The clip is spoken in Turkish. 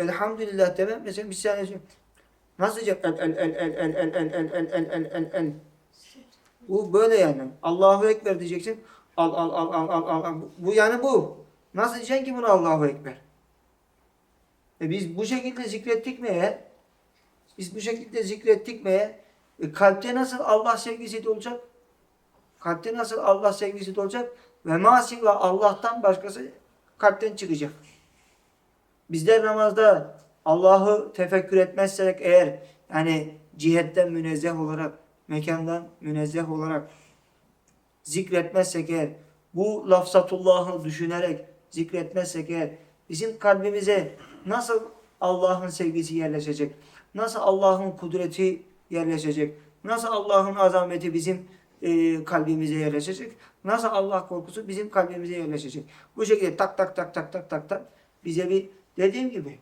elhamdülillah demem. Mesela saniye söyleyeyim. Nasıl diyecek? El el el el el el el el el el el el el. Bu böyle yani. Allahu Ekber diyeceksin. Al al al al al al. Bu yani bu. Nasıl diyeceksin ki bunu Allahu Ekber? E biz bu şekilde zikrettik mi eğer? Biz bu şekilde zikrettik mi eğer? E kalpte nasıl Allah sevgisi olacak? Kalpte nasıl Allah sevgisi olacak? Ve masiva Allah'tan başkası kalpten çıkacak. Bizler namazda Allah'ı tefekkür etmezsek eğer yani cihetten münezzeh olarak, mekandan münezzeh olarak zikretmezsek eğer, bu lafzatullahı düşünerek zikretmezsek eğer, bizim kalbimize nasıl Allah'ın sevgisi yerleşecek? Nasıl Allah'ın kudreti yerleşecek? Nasıl Allah'ın azameti bizim e, kalbimize yerleşecek? Nasıl Allah korkusu bizim kalbimize yerleşecek? Bu şekilde tak tak tak tak tak tak tak bize bir dediğim gibi